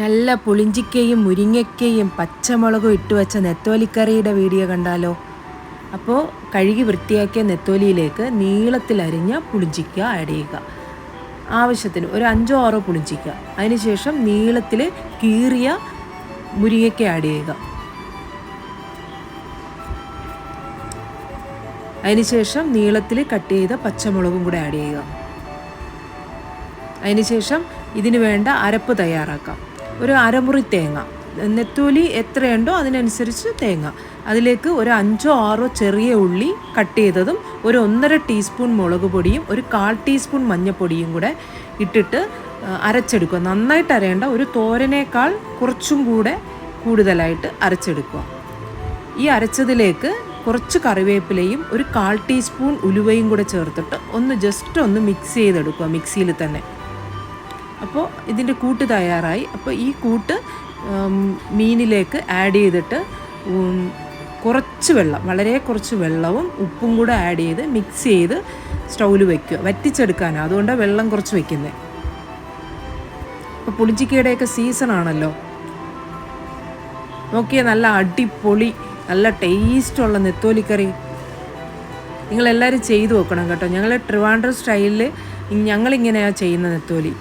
നല്ല പുളിഞ്ചിക്കയും മുരിങ്ങയ്ക്കയും പച്ചമുളകും ഇട്ട് വെച്ച നെത്തോലിക്കറിയുടെ വീഡിയോ കണ്ടാലോ? അപ്പോൾ കഴുകി വൃത്തിയാക്കിയ നെത്തോലിയിലേക്ക് നീളത്തിലരിഞ്ഞ പുളിഞ്ചിക്ക ആഡ് ചെയ്യുക. ആവശ്യത്തിന് ഒരു അഞ്ചോ ആറോ പുളിഞ്ചിക്ക. അതിനുശേഷം നീളത്തിൽ കീറിയ മുരിങ്ങയ്ക്ക ആഡ് ചെയ്യുക. അതിനുശേഷം നീളത്തിൽ കട്ട് ചെയ്ത പച്ചമുളകും കൂടെ ആഡ് ചെയ്യുക. അതിനുശേഷം ഇതിന് വേണ്ട അരപ്പ് തയ്യാറാക്കാം. ഒരു അരമുറി തേങ്ങ. നെത്തോലി എത്രയുണ്ടോ അതിനനുസരിച്ച് തേങ്ങ. അതിലേക്ക് ഒരു അഞ്ചോ ആറോ ചെറിയ ഉള്ളി കട്ട് ചെയ്തതും ഒരു ഒന്നര ടീസ്പൂൺ മുളക് പൊടിയും ഒരു കാൽ ടീസ്പൂൺ മഞ്ഞൾപ്പൊടിയും കൂടെ ഇട്ടിട്ട് അരച്ചെടുക്കുക. നന്നായിട്ട് അരയേണ്ട ഒരു തോരനേക്കാൾ കുറച്ചും കൂടെ കൂടുതലായിട്ട് അരച്ചെടുക്കുക. ഈ അരച്ചതിലേക്ക് കുറച്ച് കറിവേപ്പിലയും ഒരു കാൽ ടീസ്പൂൺ ഉലുവയും കൂടെ ചേർത്തിട്ട് ഒന്ന് ജസ്റ്റ് ഒന്ന് മിക്സ് ചെയ്തെടുക്കുക മിക്സിയിൽ തന്നെ. അപ്പോൾ ഇതിന്റെ കൂട്ട് തയ്യാറായി. അപ്പോൾ ഈ കൂട്ട് മീനിലേക്ക് ആഡ് ചെയ്തിട്ട് കുറച്ച് വെള്ളം വളരെ കുറച്ച് വെള്ളവും ഉപ്പും കൂടെ ആഡ് ചെയ്ത് മിക്സ് ചെയ്ത് സ്റ്റൗവിൽ വയ്ക്കുക വറ്റിച്ചെടുക്കാനാണ് അതുകൊണ്ടാണ് വെള്ളം കുറച്ച് വയ്ക്കുന്നത് ഇപ്പോൾ പുളിഞ്ചിക്കയുടെയൊക്കെ സീസൺ ആണല്ലോ. നോക്കിയേ നല്ല അടിപൊളി നല്ല ടേസ്റ്റുള്ള നെത്തോലിക്കറി. നിങ്ങളെല്ലാവരും ചെയ്തു നോക്കണം കേട്ടോ. ഞങ്ങൾ ട്രിവാൻഡ്രം സ്റ്റൈലിൽ ഞങ്ങളിങ്ങനെയാണ് ചെയ്യുന്ന നെത്തോലി.